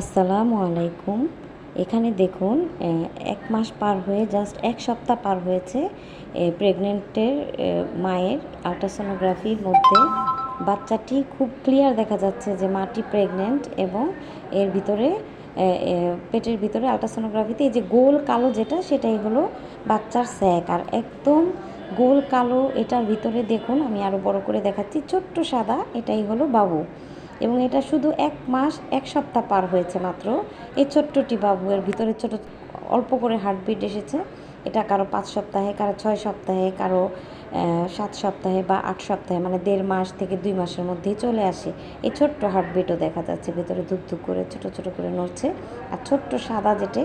আসসালামু আলাইকুম। এখানে দেখুন এক মাস পার হয়ে জাস্ট এক সপ্তাহ পার হয়েছে প্রেগনেন্টের মায়ের আল্ট্রাসোনোগ্রাফির মধ্যে। বাচ্চাটি খুব ক্লিয়ার দেখা যাচ্ছে যে মাটি প্রেগনেন্ট এবং এর ভিতরে পেটের ভিতরে আল্ট্রাসোনোগ্রাফিতে এই যে গোল কালো যেটা, সেটাই হলো বাচ্চার স্যাক আর একদম গোল কালো এটার ভিতরে দেখুন, আমি আরও বড় করে দেখাচ্ছি, ছোট্ট সাদা, এটাই হলো বাবু। এবং এটা শুধু এক মাস, এক সপ্তাহ পার হয়েছে মাত্র। এই ছোট্টটি বাবু এর ভিতরে ছোট, অল্প করে হার্টবিট এসেছে। এটা কারও পাঁচ সপ্তাহে, কারও ছয় সপ্তাহে, কারও সাত সপ্তাহে বা আট সপ্তাহে মানে দেড় মাস থেকে দুই মাসের মধ্যেই চলে আসে। এই ছোট্ট হার্টবিটও দেখা যাচ্ছে, ভিতরে ধুক ধুক করে, ছোট ছোট করে নড়ছে। আর ছোট্ট সাদা যেটে,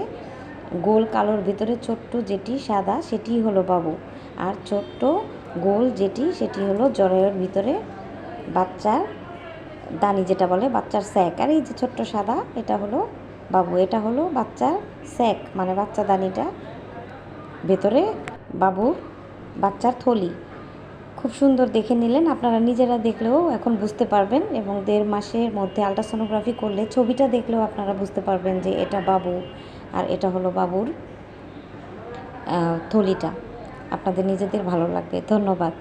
গোল কালোর ভিতরে ছোট্ট যেটি সাদা সেটি হলো বাবু। আর ছোট্ট গোল যেটি, সেটি হলো জরায়ুর ভিতরে বাচ্চার দানি যেটা বলে, বাচ্চার স্যাক। আর এই যে ছোট্ট সাদা, এটা হলো বাবু, এটা হলো বাচ্চার স্যাক মানে বাচ্চা দানিটা। ভেতরে বাবুর বাচ্চার থলি। খুব সুন্দর দেখে নিলেন, আপনারা নিজেরা দেখলেও এখন বুঝতে পারবেন, এবং দেড় মাসের মধ্যে আলট্রাসোনোগ্রাফি করলে ছবিটা দেখলেও আপনারা বুঝতে পারবেন যে এটা বাবু আর এটা হলো বাবুর থলিটা। আপনাদের নিজেদের ভালো লাগবে। ধন্যবাদ।